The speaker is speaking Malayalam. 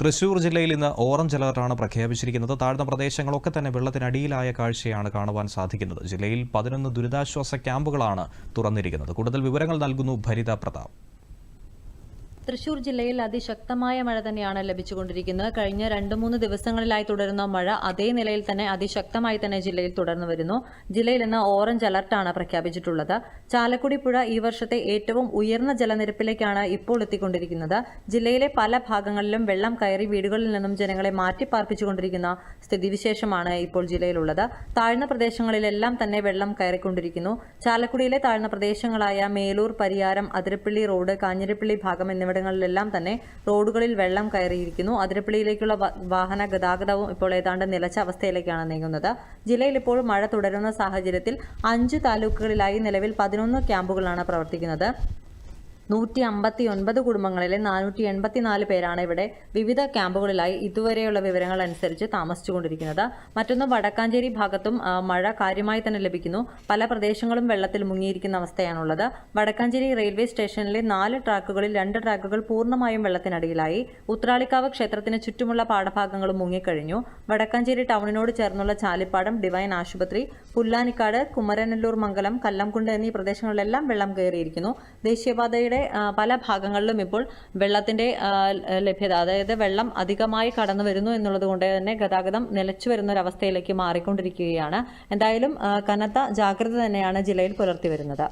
തൃശൂർ ജില്ലയിൽ ഇന്ന് ഓറഞ്ച് അലർട്ടാണ് പ്രഖ്യാപിച്ചിരിക്കുന്നത്. താഴ്ന്ന പ്രദേശങ്ങളൊക്കെ തന്നെ വെള്ളത്തിനടിയിലായ കാഴ്ചയാണ് കാണുവാൻ സാധിക്കുന്നത്. ജില്ലയിൽ പതിനൊന്ന് ദുരിതാശ്വാസ ക്യാമ്പുകളാണ് തുറന്നിരിക്കുന്നത്. കൂടുതൽ വിവരങ്ങൾ നൽകുന്നു ഭരിത പ്രതാപ്. തൃശൂർ ജില്ലയിൽ അതിശക്തമായ മഴ തന്നെയാണ് ലഭിച്ചുകൊണ്ടിരിക്കുന്നത്. കഴിഞ്ഞ രണ്ട് മൂന്ന് ദിവസങ്ങളിലായി തുടരുന്ന മഴ അതേ നിലയിൽ തന്നെ അതിശക്തമായി തന്നെ ജില്ലയിൽ തുടർന്നു വരുന്നു. ജില്ലയിൽ ഇന്ന് ഓറഞ്ച് അലർട്ടാണ് പ്രഖ്യാപിച്ചിട്ടുള്ളത്. ചാലക്കുടി പുഴ ഈ വർഷത്തെ ഏറ്റവും ഉയർന്ന ജലനിരപ്പിലേക്കാണ് ഇപ്പോൾ എത്തിക്കൊണ്ടിരിക്കുന്നത്. ജില്ലയിലെ പല ഭാഗങ്ങളിലും വെള്ളം കയറി വീടുകളിൽ നിന്നും ജനങ്ങളെ മാറ്റിപ്പാർപ്പിച്ചുകൊണ്ടിരിക്കുന്ന സ്ഥിതിവിശേഷമാണ് ഇപ്പോൾ ജില്ലയിലുള്ളത്. താഴ്ന്ന പ്രദേശങ്ങളിലെല്ലാം തന്നെ വെള്ളം കയറിക്കൊണ്ടിരിക്കുന്നു. ചാലക്കുടിയിലെ താഴ്ന്ന പ്രദേശങ്ങളായ മേലൂർ പരിയാരം അതിരപ്പള്ളി റോഡ് കാഞ്ഞിരപ്പള്ളി ഭാഗം എന്നിവിടങ്ങളിലെല്ലാം തന്നെ റോഡുകളിൽ വെള്ളം കയറിയിരിക്കുന്നു. അതിരപ്പള്ളിയിലേക്കുള്ള വാഹന ഗതാഗതവും ഇപ്പോൾ ഏതാണ്ട് നിലച്ച അവസ്ഥയിലേക്കാണ് നീങ്ങുന്നത്. ജില്ലയിൽ ഇപ്പോൾ മഴ തുടരുന്ന സാഹചര്യത്തിൽ അഞ്ച് താലൂക്കുകളിലായി നിലവിൽ പതിനൊന്ന് ക്യാമ്പുകളാണ് പ്രവർത്തിക്കുന്നത്. നൂറ്റി അമ്പത്തി ഒൻപത് കുടുംബങ്ങളിലെ നാനൂറ്റി എൺപത്തിനാല് പേരാണ് ഇവിടെ വിവിധ ക്യാമ്പുകളിലായി ഇതുവരെയുള്ള വിവരങ്ങൾ അനുസരിച്ച് താമസിച്ചുകൊണ്ടിരിക്കുന്നത്. മറ്റൊന്ന് വടക്കാഞ്ചേരി ഭാഗത്തും മഴ കാര്യമായി തന്നെ ലഭിക്കുന്നു. പല പ്രദേശങ്ങളും വെള്ളത്തിൽ മുങ്ങിയിരിക്കുന്ന അവസ്ഥയാണുള്ളത്. വടക്കാഞ്ചേരി റെയിൽവേ സ്റ്റേഷനിലെ നാല് ട്രാക്കുകളിൽ രണ്ട് ട്രാക്കുകൾ പൂർണമായും വെള്ളത്തിനടിയിലായി. ഉത്രാളിക്കാവ് ക്ഷേത്രത്തിന് ചുറ്റുമുള്ള പാഠഭാഗങ്ങളും മുങ്ങിക്കഴിഞ്ഞു. വടക്കാഞ്ചേരി ടൗണിനോട് ചേർന്നുള്ള ചാലിപ്പാടം ഡിവൈൻ ആശുപത്രി പുല്ലാനിക്കാട് കുമരനല്ലൂർ മംഗലം കല്ലംകുണ്ട് എന്നീ പ്രദേശങ്ങളിലെല്ലാം വെള്ളം കയറിയിരിക്കുന്നു. ദേശീയപാതയുടെ ആ, പല ഭാഗങ്ങളിലും ഇപ്പോൾ വെള്ളത്തിന്റെ ലഭ്യത അതായത് വെള്ളം അധികമായി കടന്നു വരുന്നു എന്നുള്ളത് കൊണ്ട് തന്നെ ഗതാഗതം നിലച്ചു വരുന്ന ഒരവസ്ഥയിലേക്ക് മാറിക്കൊണ്ടിരിക്കുകയാണ്. എന്തായാലും കനത്ത ജാഗ്രത തന്നെയാണ് ജില്ലയിൽ പുലർത്തി വരുന്നത്.